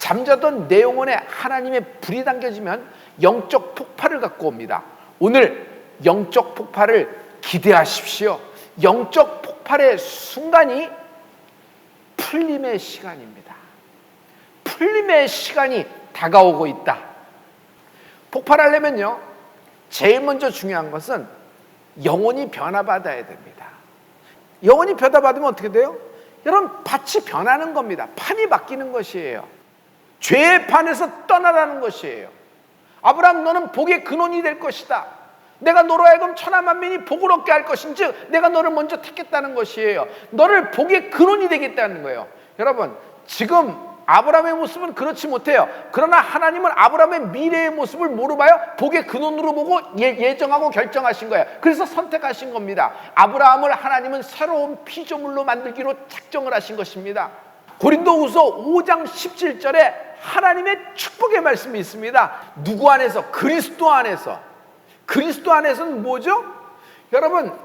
잠자던 내 영혼에 하나님의 불이 당겨지면 영적 폭발을 갖고 옵니다. 오늘 영적 폭발을 기대하십시오. 영적 폭발의 순간이 풀림의 시간입니다. 풀림의 시간이 다가오고 있다. 폭발하려면요, 제일 먼저 중요한 것은 영혼이 변화받아야 됩니다. 영혼이 변화받으면 어떻게 돼요? 여러분, 밭이 변하는 겁니다. 판이 바뀌는 것이에요. 죄의 판에서 떠나라는 것이에요. 아브라함 너는 복의 근원이 될 것이다. 내가 너로 하여금 천하 만민이 복을 얻게 할 것인즉 내가 너를 먼저 택했다는 것이에요. 너를 복의 근원이 되겠다는 거예요. 여러분 지금 아브라함의 모습은 그렇지 못해요. 그러나 하나님은 아브라함의 미래의 모습을 뭐로 봐요? 복의 근원으로 보고 예, 정하고 결정하신 거예요. 그래서 선택하신 겁니다. 아브라함을 하나님은 새로운 피조물로 만들기로 작정을 하신 것입니다. 고린도후서 5장 17절에 하나님의 축복의 말씀이 있습니다. 누구 안에서? 그리스도 안에서. 그리스도 안에서는 뭐죠? 여러분,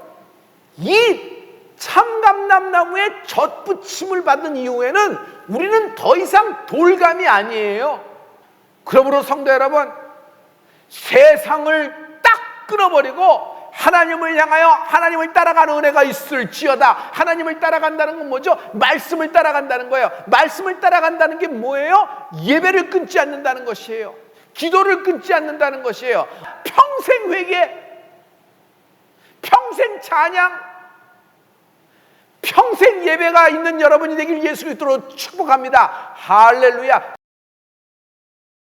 이 참감남나무의 젖붙임을 받은 이후에는 우리는 더 이상 돌감이 아니에요. 그러므로 성도 여러분, 세상을 딱 끊어버리고 하나님을 향하여 하나님을 따라가는 은혜가 있을지어다. 하나님을 따라간다는 건 뭐죠? 말씀을 따라간다는 거예요. 말씀을 따라간다는 게 뭐예요? 예배를 끊지 않는다는 것이에요. 기도를 끊지 않는다는 것이에요. 평생 회개, 평생 찬양, 평생 예배가 있는 여러분이 되길 예수 그리스도로 축복합니다. 할렐루야.